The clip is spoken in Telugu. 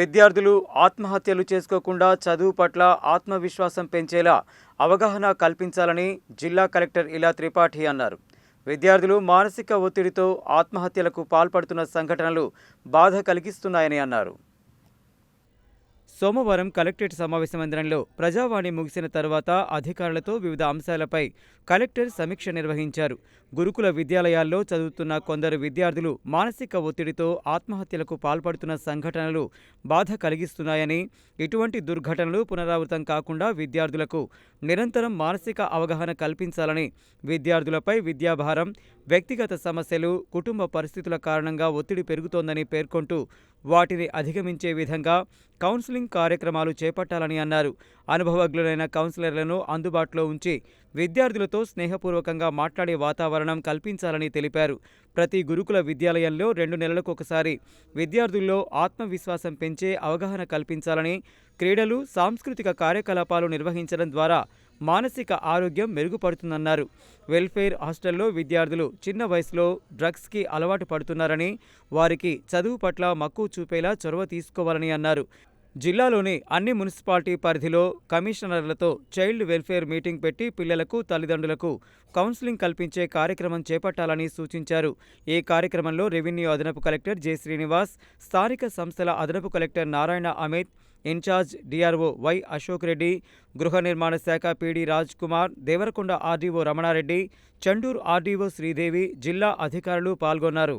విద్యార్థులు ఆత్మహత్యలు చేసుకోకుండా చదువు పట్ల ఆత్మవిశ్వాసం పెంచేలా అవగాహన కల్పించాలని జిల్లా కలెక్టర్ ఇలా త్రిపాఠి అన్నారు. విద్యార్థులు మానసిక ఒత్తిడితో ఆత్మహత్యలకు పాల్పడుతున్న సంఘటనలు బాధ కలిగిస్తున్నాయని అన్నారు. సోమవారం కలెక్టరేట్ సమావేశ మందిరంలో ప్రజావాణి ముగిసిన తర్వాత అధికారులతో వివిధ అంశాలపై కలెక్టర్ సమీక్ష నిర్వహించారు. గురుకుల విద్యాలయాల్లో చదువుతున్న కొందరు విద్యార్థులు మానసిక ఒత్తిడితో ఆత్మహత్యలకు పాల్పడుతున్న సంఘటనలు బాధ కలిగిస్తున్నాయని ఇటువంటి దుర్ఘటనలు పునరావృతం కాకుండా విద్యార్థులకు నిరంతరం మానసిక అవగాహన కల్పించాలని విద్యార్థులపై విద్యాభారం వ్యక్తిగత సమస్యలు కుటుంబ పరిస్థితుల కారణంగా ఒత్తిడి పెరుగుతోందని పేర్కొంటూ వాటిని అధిగమించే విధంగా కౌన్సిలింగ్ కార్యక్రమాలు చేపట్టాలని అన్నారు. అనుభవజ్ఞులైన కౌన్సిలర్లను అందుబాటులో ఉంచి విద్యార్థులతో స్నేహపూర్వకంగా మాట్లాడే వాతావరణం కల్పించాలని తెలిపారు. ప్రతి గురుకుల విద్యాలయంలో రెండు నెలలకు ఒకసారి విద్యార్థుల్లో ఆత్మవిశ్వాసం పెంచే అవగాహన కల్పించాలని క్రీడలు సాంస్కృతిక కార్యకలాపాలు నిర్వహించడం ద్వారా మానసిక ఆరోగ్యం మెరుగుపడుతుందన్నారు. వెల్ఫేర్ హాస్టల్లో విద్యార్థులు చిన్న వయసులో డ్రగ్స్కి అలవాటు పడుతున్నారని వారికి చదువు పట్ల మక్కువ చూపేలా చొరవ తీసుకోవాలని అన్నారు. జిల్లాలోని అన్ని మున్సిపాలిటీ పరిధిలో కమిషనర్లతో చైల్డ్ వెల్ఫేర్ మీటింగ్ పెట్టి పిల్లలకు తల్లిదండ్రులకు కౌన్సిలింగ్ కల్పించే కార్యక్రమం చేపట్టాలని సూచించారు. ఈ కార్యక్రమంలో రెవెన్యూ అదనపు కలెక్టర్ జె. శ్రీనివాస్ స్థానిక సంస్థల అదనపు collector Narayana Amit incharge DRO Y. Ashok Reddy గృహ నిర్మాణ శాఖ PD Raj Kumar Devarakonda RDO Ramanareddy Chandur RDO Sridevi జిల్లా అధికారులు పాల్గొన్నారు.